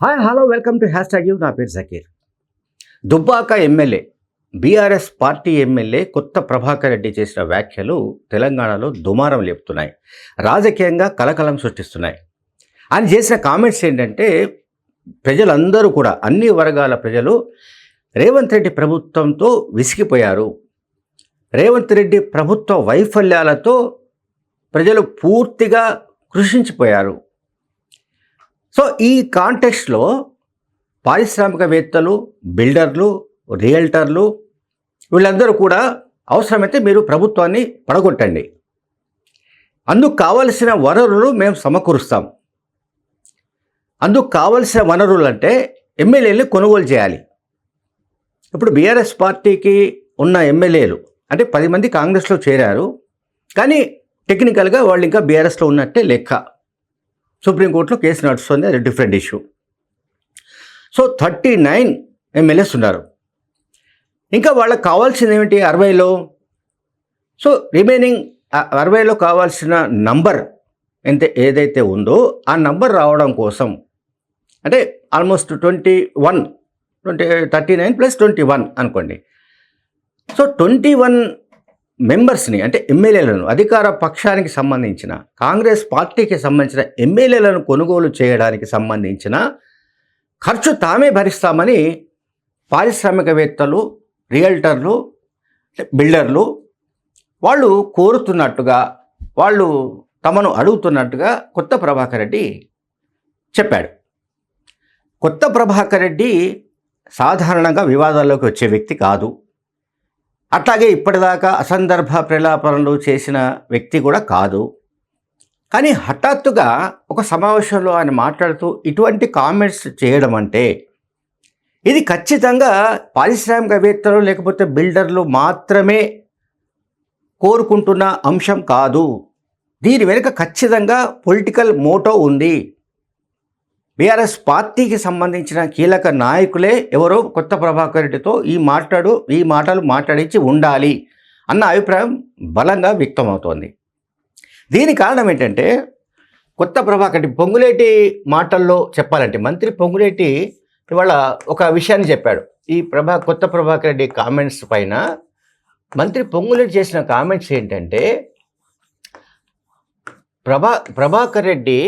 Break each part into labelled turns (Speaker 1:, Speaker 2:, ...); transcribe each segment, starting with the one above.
Speaker 1: Hi hello welcome to hashtag U నా పేరు Zakir Dubbaka MLA BRS party MLA Kotha Prabhakar Reddy చేసిన వ్యాఖ్యలు తెలంగాణలో దుమారం లేపుతున్నాయి. రాజకీయంగా కలకలం సృష్టిస్తున్నాయి. ఆయన చేసిన కామెంట్స్ ఏంటంటే ప్రజలందరూ కూడా అన్ని వర్గాల ప్రజలు రేవంత్ రెడ్డి ప్రభుత్వంతో విసిగిపోయారు. రేవంత్ రెడ్డి ప్రభుత్వ వైఫల్యాలతో ప్రజలు పూర్తిగా కృషించిపోయారు. సో ఈ కాంటెక్స్ట్లో పారిశ్రామికవేత్తలు బిల్డర్లు రియల్టర్లు వీళ్ళందరూ కూడా అవసరమైతే మీరు ప్రభుత్వాన్ని పడగొట్టండి. అందుకు కావలసిన వనరులు మేము సమకూరుస్తాం. అందుకు కావలసిన వనరులు అంటే ఎమ్మెల్యేలు కొనుగోలు చేయాలి. ఇప్పుడు బీఆర్ఎస్ పార్టీకి ఉన్న ఎమ్మెల్యేలు అంటే పది మంది కాంగ్రెస్లో చేరారు కానీ టెక్నికల్గా వాళ్ళు ఇంకా బీఆర్ఎస్లో ఉన్నట్టే లెక్క. సుప్రీంకోర్టులో కేసు నడుస్తుంది. అది different issue. So thirty nine MLAs ఉన్నారు. ఇంకా వాళ్ళకి కావాల్సింది ఏమిటి? అరవైలో. సో రిమైనింగ్ అరవైలో కావాల్సిన నంబర్ ఎంత ఏదైతే ఉందో ఆ నంబర్ రావడం కోసం. అంటే almost twenty one twenty thirty nine plus twenty one అనుకోండి. సో ట్వంటీ వన్ మెంబర్స్ని అంటే ఎమ్మెల్యేలను అధికార పక్షానికి సంబంధించిన కాంగ్రెస్ పార్టీకి సంబంధించిన ఎమ్మెల్యేలను కొనుగోలు చేయడానికి సంబంధించిన ఖర్చు తామే భరిస్తామని పారిశ్రామికవేత్తలు రియల్టర్లు బిల్డర్లు వాళ్ళు కోరుతున్నట్టుగా వాళ్ళు తమను అడుగుతున్నట్టుగా కొత్త ప్రభాకర్ రెడ్డి చెప్పాడు. కొత్త ప్రభాకర్ రెడ్డి సాధారణంగా వివాదాల్లోకి వచ్చే వ్యక్తి కాదు. అట్లాగే ఇప్పటిదాకా అసందర్భ ప్రలాపనలు చేసిన వ్యక్తి కూడా కాదు. కానీ హఠాత్తుగా ఒక సమావేశంలో ఆయన మాట్లాడుతూ ఇటువంటి కామెంట్స్ చేయడం అంటే ఇది ఖచ్చితంగా పారిశ్రామికవేత్తలు లేకపోతే బిల్డర్లు మాత్రమే కోరుకుంటున్న అంశం కాదు. దీని వెనుక ఖచ్చితంగా పొలిటికల్ మోటో ఉంది. బీఆర్ఎస్ పార్టీకి సంబంధించిన కీలక నాయకులే ఎవరో కొత్త ప్రభాకర్ రెడ్డితో ఈ మాట్లాడు ఈ మాటలు మాట్లాడించి ఉండాలి అన్న అభిప్రాయం బలంగా వ్యక్తమవుతోంది. దీని కారణం ఏంటంటే కొత్త ప్రభాకర్ రెడ్డి పొంగులేటి మాటల్లో చెప్పాలంటే మంత్రి పొంగులేటి ఇవాళ ఒక విషయాన్ని చెప్పాడు. ఈ ప్రభా కొత్త ప్రభాకర్ రెడ్డి కామెంట్స్ పైన మంత్రి పొంగులేటి చేసిన కామెంట్స్ ఏంటంటే ప్రభా ప్రభాకర్ రెడ్డి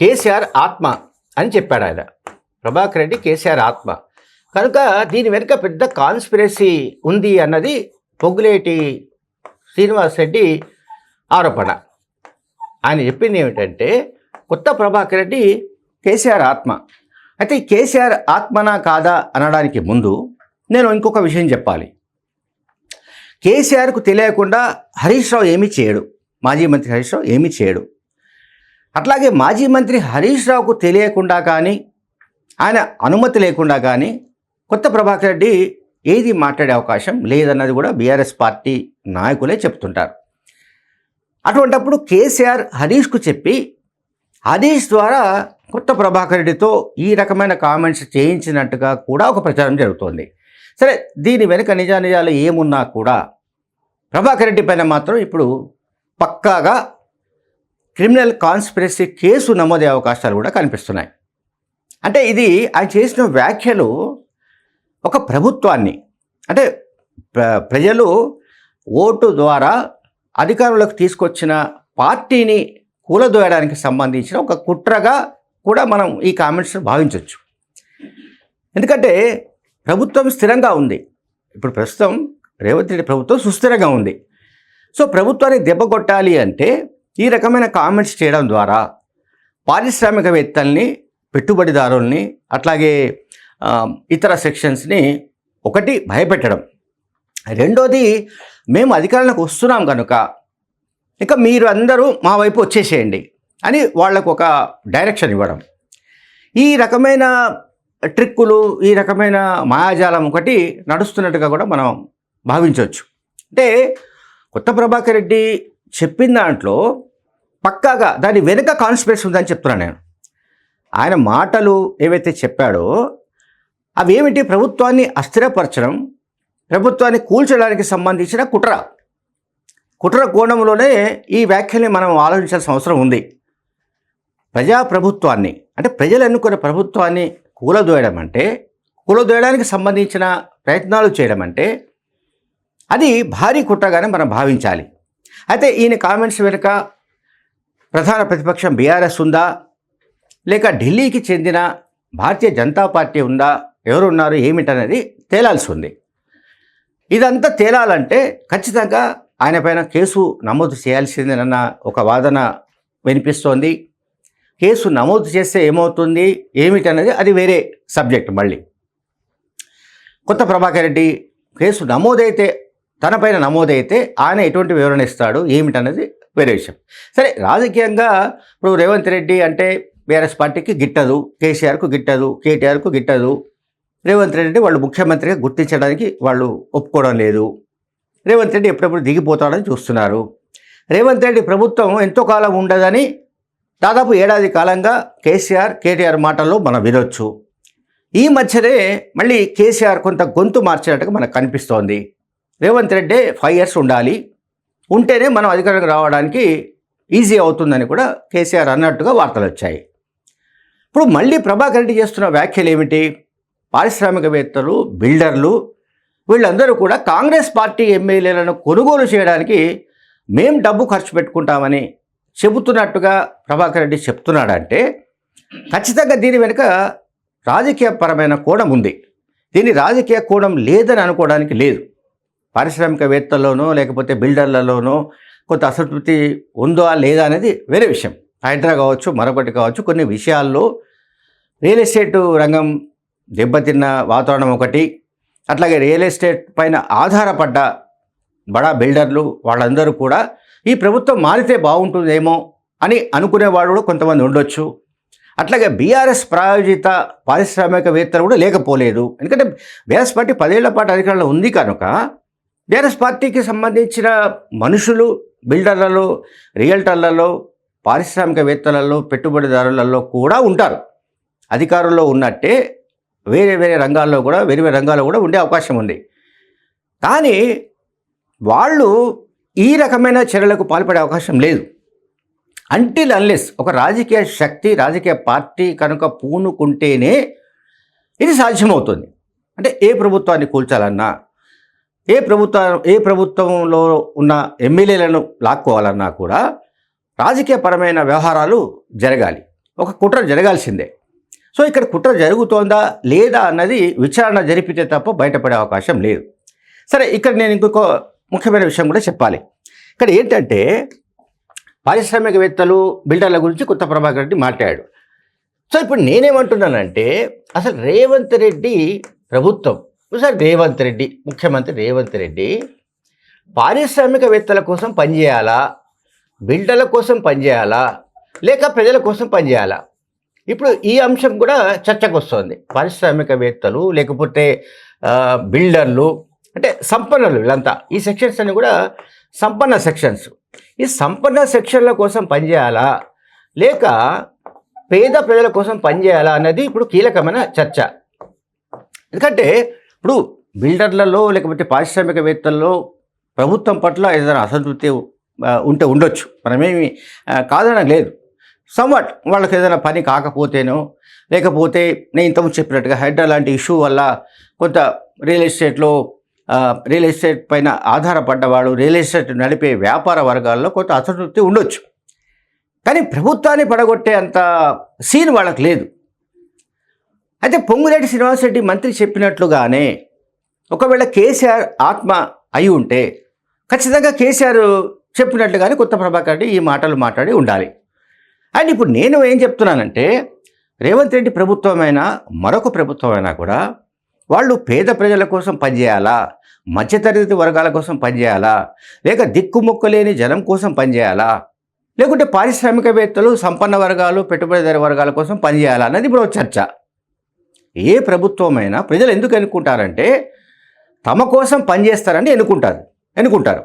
Speaker 1: కేసీఆర్ ఆత్మ అని చెప్పాడు ఆయన. ప్రభాకర్ రెడ్డి కేసీఆర్ ఆత్మ. కనుక దీని వెనుక పెద్ద కాన్స్పిరసీ ఉంది అన్నది పొగ్గులేటి శ్రీనివాస్ రెడ్డి ఆరోపణ. ఆయన చెప్పింది ఏమిటంటే కొత్త ప్రభాకర్ రెడ్డి కేసీఆర్ ఆత్మ. అయితే కేసీఆర్ ఆత్మనా కాదా అనడానికి ముందు నేను ఇంకొక విషయం చెప్పాలి. కేసీఆర్కు తెలియకుండా హరీష్ రావు ఏమీ చేయడు. మాజీ మంత్రి హరీష్ రావు ఏమీ చేయడు. అట్లాగే మాజీ మంత్రి హరీష్ రావుకు తెలియకుండా కానీ ఆయన అనుమతి లేకుండా కానీ కొత్త ప్రభాకర్ రెడ్డి ఏది మాట్లాడే అవకాశం లేదన్నది కూడా బీఆర్ఎస్ పార్టీ నాయకులే చెప్తుంటారు. అటువంటప్పుడు కేసీఆర్ హరీష్కు చెప్పి హరీష్ ద్వారా కొత్త ప్రభాకర్ రెడ్డితో ఈ రకమైన కామెంట్స్ చేయించినట్టుగా కూడా ఒక ప్రచారం జరుగుతోంది. సరే దీని వెనుక నిజానిజాలు ఏమున్నా కూడా ప్రభాకర్ రెడ్డి పైన మాత్రం ఇప్పుడు పక్కాగా క్రిమినల్ కాన్స్పిరసీ కేసు నమోదే అవకాశాలు కూడా కనిపిస్తున్నాయి. అంటే ఇది ఆయన చేసిన వ్యాఖ్యలు ఒక ప్రభుత్వాన్ని అంటే ప్ర- ప్రజలు ఓటు ద్వారా అధికారంలోకి తీసుకొచ్చిన పార్టీని కూలదోయడానికి సంబంధించిన ఒక కుట్రగా కూడా మనం ఈ కామెంట్స్ భావించవచ్చు ఎందుకంటే ప్రభుత్వం స్థిరంగా ఉంది. ఇప్పుడు ప్రస్తుతం రేవంత్ రెడ్డి ప్రభుత్వం సుస్థిరంగా ఉంది. సో ప్రభుత్వాన్ని దెబ్బ కొట్టాలి అంటే ఈ రకమైన కామెంట్స్ చేయడం ద్వారా పారిశ్రామికవేత్తల్ని పెట్టుబడిదారుల్ని అట్లాగే ఇతర సెక్షన్స్ని ఒకటి భయపెట్టడం. రెండోది మేము అధికారంలోకి వస్తున్నాం కనుక ఇక మీరు అందరూ మా వైపు వచ్చేసేయండి అని వాళ్ళకు ఒక డైరెక్షన్ ఇవ్వడం. ఈ రకమైన ట్రిక్కులు ఈ రకమైన మాయాజాలం ఒకటి నడుస్తున్నట్టుగా కూడా మనం భావించవచ్చు. అంటే కొత్త ప్రభాకర్ రెడ్డి చెప్పిన దాంట్లో పక్కాగా దాని వెనుక కాన్స్పిరసీ ఉందని చెప్తున్నాను నేను. ఆయన మాటలు ఏవైతే చెప్పాడో అవి ఏమిటి? ప్రభుత్వాన్ని అస్థిరపరచడం ప్రభుత్వాన్ని కూల్చడానికి సంబంధించిన కుట్ర. కుట్ర కోణంలోనే ఈ వ్యాఖ్యల్ని మనం ఆలోచించాల్సిన అవసరం ఉంది. ప్రజాప్రభుత్వాన్ని అంటే ప్రజలు ఎన్నుకున్న ప్రభుత్వాన్ని కూలదోయడం అంటే కూలదోయడానికి సంబంధించిన ప్రయత్నాలు చేయడం అంటే అది భారీ కుట్రగానే మనం భావించాలి. అయితే ఈయన కామెంట్స్ వెనుక ప్రధాన ప్రతిపక్షం బీఆర్ఎస్ ఉందా? లేక ఢిల్లీకి చెందిన భారతీయ జనతా పార్టీ ఉందా? ఎవరున్నారు? ఏమిటనేది తేలాల్సి ఉంది. ఇదంతా తేలాలంటే ఖచ్చితంగా ఆయన పైన కేసు నమోదు చేయాల్సిందేనన్న ఒక వాదన వినిపిస్తోంది. కేసు నమోదు చేస్తే ఏమవుతుంది? ఏమిటనేది అది వేరే సబ్జెక్ట్ మళ్ళీ. కొత్త ప్రభాకర్ రెడ్డి కేసు నమోదైతే తనపైన నమోదైతే ఆయన ఎటువంటి వివరణ ఇస్తాడు ఏమిటనేది వేరే విషయం. సరే రాజకీయంగా ఇప్పుడు రేవంత్ రెడ్డి అంటే బీఆర్ఎస్ పార్టీకి గిట్టదు కేసీఆర్కు గిట్టదు కేటీఆర్కు గిట్టదు. రేవంత్ రెడ్డి వాళ్ళు ముఖ్యమంత్రిగా గుర్తించడానికి వాళ్ళు ఒప్పుకోవడం లేదు. రేవంత్ రెడ్డి ఎప్పుడెప్పుడు దిగిపోతాడని చూస్తున్నారు. రేవంత్ రెడ్డి ప్రభుత్వం ఎంతో కాలం ఉండదని దాదాపు ఏడాది కాలంగా కేసీఆర్ కేటీఆర్ మాటల్లో మనం వినొచ్చు. ఈ మధ్యనే మళ్ళీ కేసీఆర్ కొంత గొంతు మార్చినట్టుగా మనకు కనిపిస్తోంది. రేవంత్ రెడ్డి ఫైవ్ ఇయర్స్ ఉండాలి. ఉంటేనే మనం అధికారంగా రావడానికి ఈజీ అవుతుందని కూడా కేసీఆర్ అన్నట్టుగా వార్తలు వచ్చాయి. ఇప్పుడు మళ్ళీ ప్రభాకర్ రెడ్డి చేస్తున్న వ్యాఖ్యలు ఏమిటి? పారిశ్రామికవేత్తలు బిల్డర్లు వీళ్ళందరూ కూడా కాంగ్రెస్ పార్టీ ఎమ్మెల్యేలను కొనుగోలు చేయడానికి మేం డబ్బు ఖర్చు పెట్టుకుంటామని చెబుతున్నట్టుగా ప్రభాకర్ రెడ్డి చెప్తున్నాడంటే ఖచ్చితంగా దీని వెనుక రాజకీయపరమైన కోణం ఉంది. దీని రాజకీయ కోణం లేదని అనుకోవడానికి లేదు. పారిశ్రామికవేత్తల్లోనో లేకపోతే బిల్డర్లలోనో కొంత అసంతృప్తి ఉందో లేదా అనేది వేరే విషయం. హైడ్రా కావచ్చు మరొకటి కావచ్చు కొన్ని విషయాల్లో రియల్ ఎస్టేట్ రంగం దెబ్బతిన్న వాతావరణం ఒకటి అట్లాగే రియల్ ఎస్టేట్ పైన ఆధారపడ్డ బడా బిల్డర్లు వాళ్ళందరూ కూడా ఈ ప్రభుత్వం మారితే బాగుంటుందేమో అని అనుకునేవాడు కూడా కొంతమంది ఉండొచ్చు. అట్లాగే బీఆర్ఎస్ ప్రాయోజిత పారిశ్రామికవేత్తలు కూడా లేకపోలేదు. ఎందుకంటే బీఆర్ఎస్ పార్టీ పదేళ్ళ పాటు అధికారంలో ఉంది కనుక బీఆర్ఎస్ పార్టీకి సంబంధించిన మనుషులు బిల్డర్లలో రియల్టర్లలో పారిశ్రామికవేత్తలలో పెట్టుబడిదారులలో కూడా ఉంటారు. అధికారుల్లో ఉన్నట్టే వేరే వేరే రంగాల్లో కూడా వేరే వేరే రంగాల్లో కూడా ఉండే అవకాశం ఉంది. కానీ వాళ్ళు ఈ రకమైన చర్యలకు పాల్పడే అవకాశం లేదు. అంటిల్ అన్లెస్ ఒక రాజకీయ శక్తి రాజకీయ పార్టీ కనుక పూనుకుంటేనే ఇది సాధ్యమవుతుంది. అంటే ఏ ప్రభుత్వాన్ని కూల్చాలన్నా ఏ ప్రభుత్వ ఏ ప్రభుత్వంలో ఉన్న ఎమ్మెల్యేలను లాక్కోవాలన్నా కూడా రాజకీయపరమైన వ్యవహారాలు జరగాలి. ఒక కుట్ర జరగాల్సిందే. సో ఇక్కడ కుట్ర జరుగుతోందా లేదా అన్నది విచారణ జరిపితే తప్ప బయటపడే అవకాశం లేదు. సరే ఇక్కడ నేను ఇంకొక ముఖ్యమైన విషయం కూడా చెప్పాలి. ఇక్కడ ఏంటంటే పారిశ్రామికవేత్తలు బిల్డర్ల గురించి కొత్త ప్రభాకర్ రెడ్డి మాట్లాడాడు. సో ఇప్పుడు నేనేమంటున్నానంటే అసలు రేవంత్ రెడ్డి ప్రభుత్వం సార్ రేవంత్ రెడ్డి ముఖ్యమంత్రి రేవంత్ రెడ్డి పారిశ్రామికవేత్తల కోసం పనిచేయాలా బిల్డర్ల కోసం పనిచేయాలా లేక ప్రజల కోసం పనిచేయాలా ఇప్పుడు ఈ అంశం కూడా చర్చకు వస్తుంది పారిశ్రామికవేత్తలు లేకపోతే బిల్డర్లు అంటే సంపన్నులు వీళ్ళంతా. ఈ సెక్షన్స్ అన్ని కూడా సంపన్న సెక్షన్స్. ఈ సంపన్న సెక్షన్ల కోసం పనిచేయాలా లేక పేద ప్రజల కోసం పనిచేయాలా అన్నది ఇప్పుడు కీలకమైన చర్చ. ఎందుకంటే ఇప్పుడు బిల్డర్లలో లేకపోతే పారిశ్రామికవేత్తల్లో ప్రభుత్వం పట్ల ఏదైనా అసంతృప్తి ఉంటే ఉండొచ్చు. మనమేమి కాదనడం లేదు. సమ్వాట్ వాళ్ళకి ఏదైనా పని కాకపోతేనో లేకపోతే నేను ఇంతకుముందు చెప్పినట్టుగా హైడ్రా లాంటి ఇష్యూ వల్ల కొంత రియల్ ఎస్టేట్లో రియల్ ఎస్టేట్ పైన ఆధారపడ్డవాడు రియల్ ఎస్టేట్ నడిపే వ్యాపార వర్గాల్లో కొంత అసంతృప్తి ఉండొచ్చు. కానీ ప్రభుత్వాన్ని పడగొట్టే అంత సీన్ వాళ్ళకి లేదు. అయితే పొంగులేటి శ్రీనివాసరెడ్డి మంత్రి చెప్పినట్లుగానే ఒకవేళ కేసీఆర్ ఆత్మ అయి ఉంటే ఖచ్చితంగా కేసీఆర్ చెప్పినట్లుగానే కొత్త ప్రభాకర్ రెడ్డి ఈ మాటలు మాట్లాడి ఉండాలి. అండ్ ఇప్పుడు నేను ఏం చెప్తున్నానంటే రేవంత్ రెడ్డి ప్రభుత్వమైనా మరొక ప్రభుత్వమైనా కూడా వాళ్ళు పేద ప్రజల కోసం పనిచేయాలా? మధ్యతరగతి వర్గాల కోసం పనిచేయాలా? లేక దిక్కుముక్కలేని జనం కోసం పనిచేయాలా? లేకుంటే పారిశ్రామికవేత్తలు సంపన్న వర్గాలు పెట్టుబడిదారు వర్గాల కోసం పనిచేయాలా? అన్నది ఇప్పుడు చర్చ. ఏ ప్రభుత్వమైనా ప్రజలు ఎందుకు ఎన్నుకుంటారంటే తమ కోసం పనిచేస్తారని ఎన్నుకుంటారు ఎన్నుకుంటారు.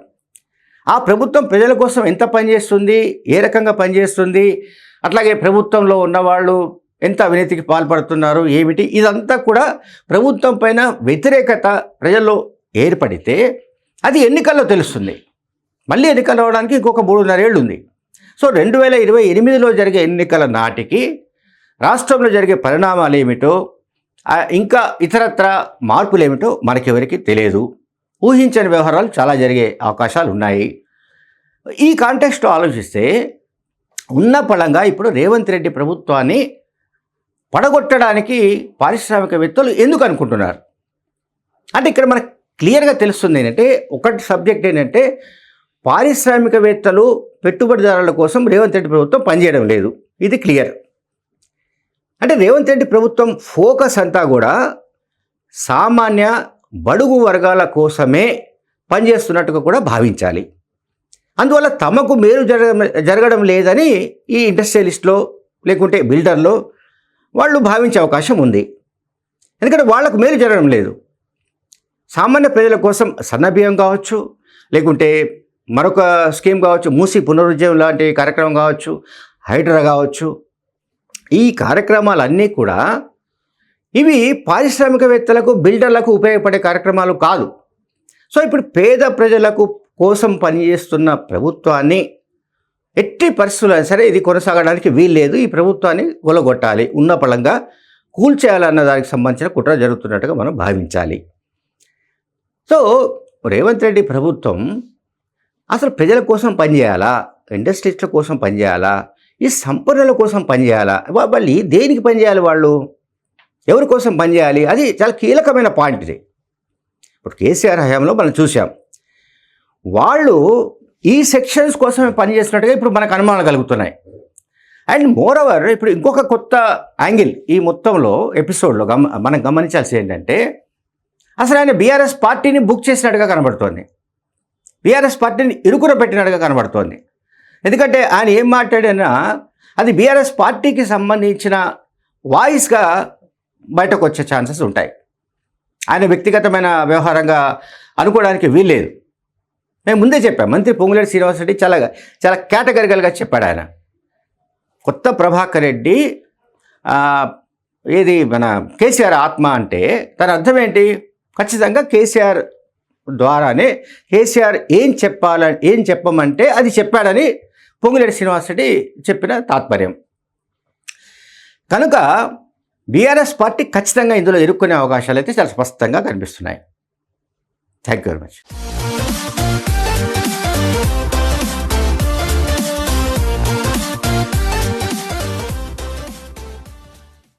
Speaker 1: ఆ ప్రభుత్వం ప్రజల కోసం ఎంత పనిచేస్తుంది ఏ రకంగా పనిచేస్తుంది అట్లాగే ప్రభుత్వంలో ఉన్నవాళ్ళు ఎంత అవినీతికి పాల్పడుతున్నారు ఏమిటి ఇదంతా కూడా ప్రభుత్వం పైన వ్యతిరేకత ప్రజల్లో ఏర్పడితే అది ఎన్నికల్లో తెలుస్తుంది. మళ్ళీ ఎన్నికలు అవ్వడానికి ఇంకొక మూడున్నర ఏళ్ళు ఉంది సో రెండు వేల ఇరవై ఎనిమిదిలో జరిగే ఎన్నికల నాటికి రాష్ట్రంలో జరిగే పరిణామాలు ఏమిటో ఇంకా ఇతరత్ర మార్పులు ఏమిటో మనకెవరికి తెలియదు. ఊహించని వ్యవహారాలు చాలా జరిగే అవకాశాలు ఉన్నాయి ఈ కాంటెక్స్ట్లో ఆలోచిస్తే ఉన్న పళంగా ఇప్పుడు రేవంత్ రెడ్డి ప్రభుత్వాన్ని పడగొట్టడానికి పారిశ్రామికవేత్తలు ఎందుకు అనుకుంటున్నారు? అంటే ఇక్కడ మనకు క్లియర్గా తెలుస్తుంది ఏంటంటే ఒకటి సబ్జెక్ట్ ఏంటంటే పారిశ్రామికవేత్తలు పెట్టుబడిదారుల కోసం రేవంత్ రెడ్డి ప్రభుత్వం పనిచేయడం లేదు. ఇది క్లియర్. అంటే రేవంత్ రెడ్డి ప్రభుత్వం ఫోకస్ అంతా కూడా సామాన్య బడుగు వర్గాల కోసమే పనిచేస్తున్నట్టుగా కూడా భావించాలి. అందువల్ల తమకు మేలు జరగడం జరగడం లేదని ఈ ఇండస్ట్రియలిస్ట్లో లేకుంటే బిల్డర్లో వాళ్ళు భావించే అవకాశం ఉంది. ఎందుకంటే వాళ్ళకు మేలు జరగడం లేదు. సామాన్య ప్రజల కోసం సన్నబియ్యం కావచ్చు లేకుంటే మరొక స్కీమ్ కావచ్చు మూసి పునరుజ్జీవం లాంటి కార్యక్రమం కావచ్చు హైడ్రా కావచ్చు ఈ కార్యక్రమాలన్నీ కూడా ఇవి పారిశ్రామికవేత్తలకు బిల్డర్లకు ఉపయోగపడే కార్యక్రమాలు కాదు. సో ఇప్పుడు పేద ప్రజలకు కోసం పనిచేస్తున్న ప్రభుత్వాన్ని ఎట్టి పరిస్థితులు సరే ఇది కొనసాగడానికి వీల్లేదు. ఈ ప్రభుత్వాన్ని గొలగొట్టాలి. ఉన్న పళంగా కూల్చేయాలన్న దానికి సంబంధించిన కుట్ర జరుగుతున్నట్టుగా మనం భావించాలి. సో రేవంత్ రెడ్డి ప్రభుత్వం అసలు ప్రజల కోసం పనిచేయాలా? ఇండస్ట్రీస్ల కోసం పనిచేయాలా? ఈ సంపన్నుల కోసం పనిచేయాలా? మళ్ళీ దేనికి పనిచేయాలి వాళ్ళు? ఎవరి కోసం పనిచేయాలి? అది చాలా కీలకమైన పాయింట్ ఇది. ఇప్పుడు కేసీఆర్ హయాంలో మనం చూసాం వాళ్ళు ఈ సెక్షన్స్ కోసమే పనిచేస్తున్నట్టుగా ఇప్పుడు మనకు అనుమానాలు కలుగుతున్నాయి. అండ్ మోర్ ఓవర్ ఇప్పుడు ఇంకొక కొత్త యాంగిల్ ఈ మొత్తంలో ఎపిసోడ్లో గమ మనం గమనించాల్సి ఏంటంటే అసలు ఆయన బీఆర్ఎస్ పార్టీని బుక్ చేసినట్టుగా కనబడుతోంది. బీఆర్ఎస్ పార్టీని ఇరుకున పెట్టినట్టుగా కనబడుతోంది. ఎందుకంటే ఆయన ఏం మాట్లాడినా అది బీఆర్ఎస్ పార్టీకి సంబంధించిన వాయిస్గా బయటకు వచ్చే ఛాన్సెస్ ఉంటాయి. ఆయన వ్యక్తిగతమైన వ్యవహారంగా అనుకోవడానికి వీల్లేదు. మేము ముందే చెప్పాం మంత్రి పొంగులేటి శ్రీనివాసరెడ్డి చాలా చాలా కేటగరికల్గా చెప్పాడు ఆయన. కొత్త ప్రభాకర్ రెడ్డి ఏది మన కేసీఆర్ ఆత్మ అంటే దాని అర్థం ఏంటి? ఖచ్చితంగా కేసీఆర్ ద్వారానే కేసీఆర్ ఏం చెప్పాలని ఏం చెప్పమంటే అది చెప్పాడని పొంగులేటి శ్రీనివాసరెడ్డి చెప్పిన తాత్పర్యం. కనుక బీఆర్ఎస్ పార్టీ ఖచ్చితంగా ఇందులో ఇరుక్కునే అవకాశాలు అయితే చాలా స్పష్టంగా కనిపిస్తున్నాయి. Thank you very much